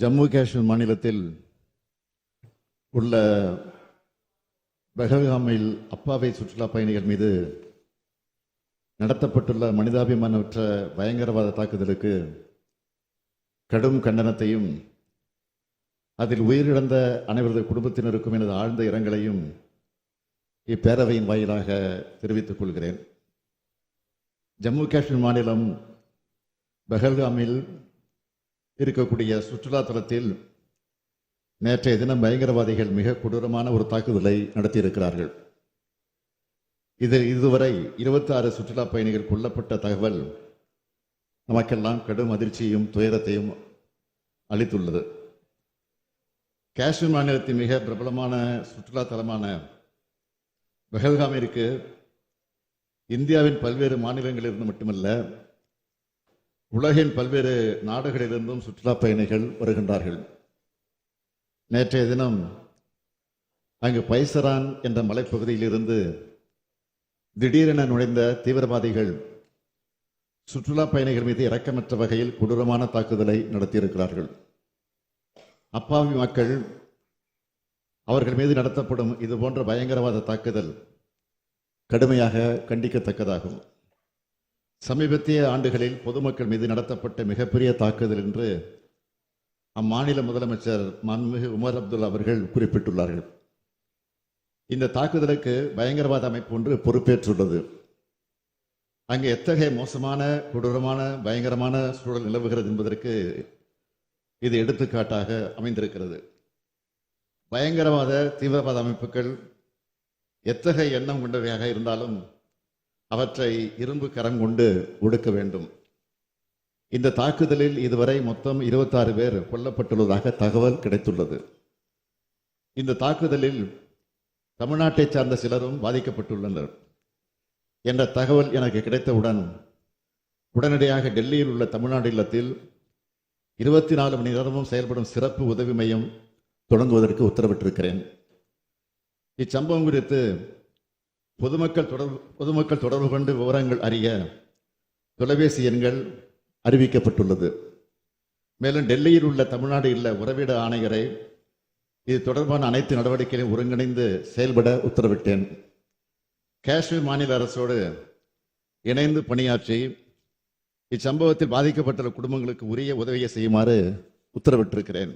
ஜம்மு காஷ்மீர் மாநிலத்தில் உள்ள பெஹல்காமில் அப்பாவை சுற்றுலா பயணிகள் மீது நடத்தப்பட்டுள்ள மனிதாபிமானமற்ற பயங்கரவாத தாக்குதலுக்கு கடும் கண்டனத்தையும் அதில் உயிரிழந்த அனைவரது குடும்பத்தினருக்கும் எனது ஆழ்ந்த இரங்கலையும் இப்பேரவையின் வாயிலாக தெரிவித்துக் கொள்கிறேன். ஜம்மு காஷ்மீர் மாநிலம் பெஹல்காமில் இருக்கக்கூடிய சுற்றுலா தலத்தில் நேற்றைய தினம் பயங்கரவாதிகள் மிக கொடூரமான ஒரு தாக்குதலை நடத்தியிருக்கிறார்கள். இதில் இதுவரை 26 சுற்றுலா பயணிகள் கொல்லப்பட்ட தகவல் நமக்கெல்லாம் கடும் அதிர்ச்சியும் துயரத்தையும் அளித்துள்ளது. காஷ்மீர் மாநிலத்தின் மிக பிரபலமான சுற்றுலா தலமான பெஹல்காமிற்கு இந்தியாவின் பல்வேறு மாநிலங்களிலிருந்து மட்டுமல்ல உலகின் பல்வேறு நாடுகளிலிருந்தும் சுற்றுலா பயணிகள் வருகின்றார்கள். நேற்றைய தினம் அங்கு பைசரான் என்ற மலைப்பகுதியிலிருந்து திடீரென நுழைந்த தீவிரவாதிகள் சுற்றுலா பயணிகள் மீது இரக்கமற்ற வகையில் கொடூரமான தாக்குதலை நடத்தியிருக்கிறார்கள். அப்பாவி மக்கள் அவர்கள் மீது நடத்தப்படும் இது போன்ற பயங்கரவாத தாக்குதல் கடுமையாக கண்டிக்கத்தக்கதாகும். சமீபத்திய ஆண்டுகளில் பொதுமக்கள் மீது நடத்தப்பட்ட மிகப்பெரிய தாக்குதல் என்று அம்மாநில முதலமைச்சர் மன்மிகு உமர் அப்துல்லா அவர்கள் குறிப்பிட்டுள்ளார்கள். இந்த தாக்குதலுக்கு பயங்கரவாத அமைப்பு ஒன்று பொறுப்பேற்றுள்ளது. அங்கு எத்தகைய மோசமான கொடூரமான பயங்கரமான சூழல் நிலவுகிறது என்பதற்கு இது எடுத்துக்காட்டாக அமைந்திருக்கிறது. பயங்கரவாத தீவிரவாத அமைப்புகள் எத்தகைய எண்ணம் கொண்டவையாக இருந்தாலும் அவற்றை இரும்பு கரம் கொண்டு ஒடுக்க வேண்டும். இந்த தாக்குதலில் இதுவரை மொத்தம் 26 பேர் கொல்லப்பட்டுள்ளதாக தகவல் கிடைத்துள்ளது. இந்த தாக்குதலில் தமிழ்நாட்டைச் சார்ந்த சிலரும் பாதிக்கப்பட்டுள்ளனர் என்ற தகவல் எனக்கு கிடைத்தவுடன் உடனடியாக டெல்லியில் உள்ள தமிழ்நாடு இல்லத்தில் இருபத்தி நாலு மணி நேரமும் செயல்படும் சிறப்பு உதவி மையம் தொடங்குவதற்கு உத்தரவிட்டிருக்கிறேன். இச்சம்பவம் குறித்து பொதுமக்கள் தொடர்பு பொதுமக்கள் தொடர்பு கொண்டு விவரங்கள் அறிய தொலைபேசி எண்கள் அறிவிக்கப்பட்டுள்ளது. மேலும் டெல்லியில் உள்ள தமிழ்நாடு இல்ல உறவிட ஆணையரை இது தொடர்பான அனைத்து நடவடிக்கைகளையும் ஒருங்கிணைந்து செயல்பட உத்தரவிட்டேன். காஷ்மீர் மாநில அரசோடு இணைந்து பணியாற்றி இச்சம்பவத்தில் பாதிக்கப்பட்டுள்ள குடும்பங்களுக்கு உரிய உதவியை செய்யுமாறு உத்தரவிட்டிருக்கிறேன்.